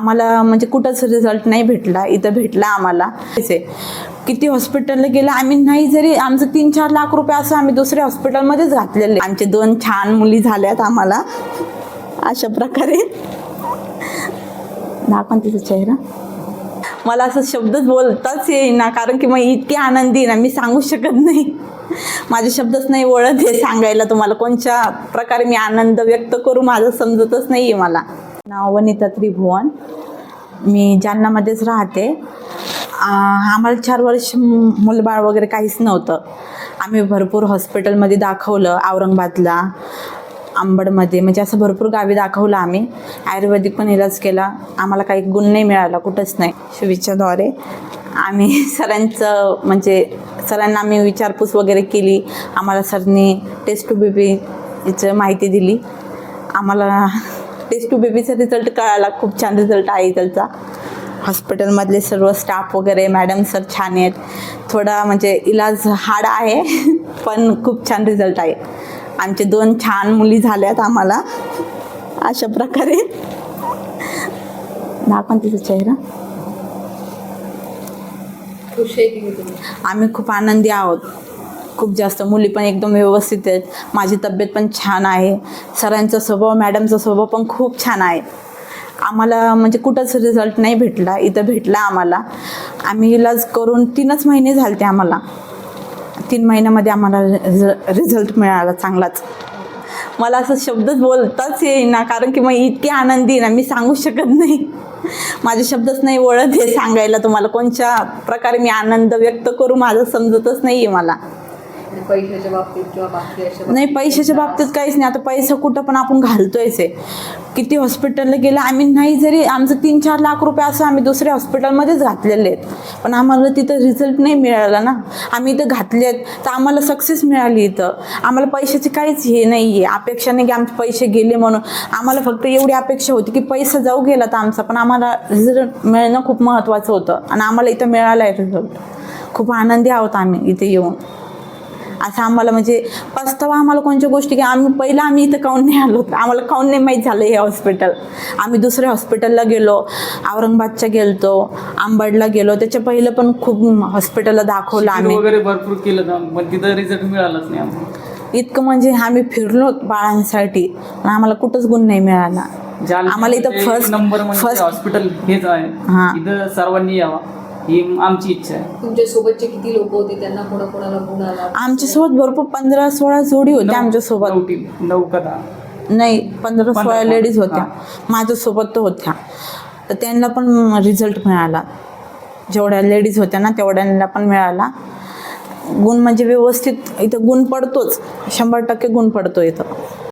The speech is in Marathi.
आम्हाला म्हणजे कुठंच रिझल्ट नाही भेटला इथं भेटला आम्हाला. किती हॉस्पिटलला गेलं आम्ही नाही जरी आमचं तीन चार लाख रुपये असं आम्ही दुसऱ्या हॉस्पिटलमध्येच घातलेले. आमचे दोन छान मुली झाल्यात आम्हाला. अशा प्रकारे. दाखवा ना तिचा चेहरा. मला असं शब्दच बोलताच येईना कारण की मग इतकी आनंदी ना मी सांगू शकत नाही. माझे शब्दच नाही ओळख हे सांगायला. तुम्हाला कोणत्या प्रकारे मी आनंद व्यक्त करू माझं समजतच नाही आहे मला. नाव वनिता त्रिभुवन. मी जालनामध्येच राहते. आम्हाला चार वर्ष मुलबाळ वगैरे काहीच नव्हतं. आम्ही भरपूर हॉस्पिटलमध्ये दाखवलं औरंगाबादला आंबडमध्ये म्हणजे असं भरपूर गावी दाखवलं आम्ही. आयुर्वेदिक पण इलाज केला. आम्हाला काही गुण नाही मिळाला कुठंच नाही. शुभेच्छाद्वारे आम्ही सरांचं म्हणजे सरांना आम्ही विचारपूस वगैरे केली. आम्हाला सरनी टेस्ट टू बी याचं माहिती दिली. आम्हाला टेस्ट टू बेबीचा रिझल्ट कळाला. खूप छान रिझल्ट आहे त्याचा. हॉस्पिटलमधले सर्व स्टाफ वगैरे मॅडम सर छान आहेत. थोडा म्हणजे इलाज हार्ड आहे पण खूप छान रिझल्ट आहे. आमचे दोन छान मुली झाल्यात आम्हाला. अशा प्रकारे. दाखवा तिचा चेहरा? खुश आम्ही खूप आनंदी आहोत. खूप जास्त. मुली पण एकदम व्यवस्थित आहेत. माझी तब्येत पण छान आहे. सरांचा स्वभाव मॅडमचा स्वभाव पण खूप छान आहे. आम्हाला म्हणजे कुठंच रिझल्ट नाही भेटला. इथं भेटला आम्हाला. आम्ही इलाज करून तीनच महिने झाले ते आम्हाला. तीन महिन्यामध्ये आम्हाला रिझल्ट मिळाला चांगलाच. मला असं शब्दच बोलताच येईना कारण की मग इतकी आनंदी ना मी सांगू शकत नाही. माझे शब्दच नाही वळत हे सांगायला. तुम्हाला कोणत्या प्रकारे मी आनंद व्यक्त करू माझं समजतच नाही आहे मला. पैशाच्या बाबतीत किंवा बाकी अशा नाही पैशाच्या बाबतीत काहीच नाही. आता पैसा कुठं पण आपण घालतोयच आहे. किती हॉस्पिटलला गेलं आम्ही नाही जरी आमचं तीन चार लाख रुपये असं आम्ही दुसऱ्या हॉस्पिटलमध्येच घातलेले आहेत. पण आम्हाला तिथं रिझल्ट नाही मिळाला ना. आम्ही इथं घातलेत तर आम्हाला सक्सेस मिळाली इथं. आम्हाला पैशाची काहीच हे नाही आहे अपेक्षा नाही की आमचे पैसे गेले म्हणून. आम्हाला फक्त एवढी अपेक्षा होती की पैसा जाऊ गेला तर आमचा. पण आम्हाला रिझल्ट मिळणं खूप महत्त्वाचं होतं. आणि आम्हाला इथं मिळालं आहे रिझल्ट खूप आनंदी आहोत आम्ही इथे येऊन. असं आम्हाला म्हणजे पस्तावा आम्हाला कोणत्या गोष्टी की आम्ही पहिलं आम्ही इथं काऊन नाही आलो. आम्हाला काऊन नाही माहीत झालं हे हॉस्पिटल आम्ही दुसऱ्या हॉस्पिटलला गेलो. औरंगाबादच्या गेलतो आंबडला गेलो. त्याच्या पहिलं पण खूप हॉस्पिटलला दाखवलं आम्ही. वगैरे भरपूर केलं पण तिथं रिझल्ट मिळालाच नाही आम्हाला. इतकं म्हणजे आम्ही फिरलो बाळांसाठी. पण आम्हाला कुठंच गुण नाही मिळाला. आम्हाला इथं first- नंबर म्हणजे first- हॉस्पिटल हेच. आहे. इथं सर्वांनी यावा. ही आमची इच्छा आहे. तुमच्या सोबतचे किती लोक होते? त्यांना कोणा कोणाला गुण आला? आमच्यासोबत भरपूर पंधरा सोळा जोडी होत्या आमच्यासोबत. नऊ टीम नऊ नाही पंधरा पंधरा, सोळा लेडीज हा. होत्या. माझ्यासोबत तर होत्या. तर त्यांना पण रिझल्ट मिळाला. जेवढ्या लेडीज होत्या ना तेवढ्यांना पण मिळाला. गुण म्हणजे व्यवस्थित इथं गुण पडतोच. शंभर टक्के गुण पडतो इथं.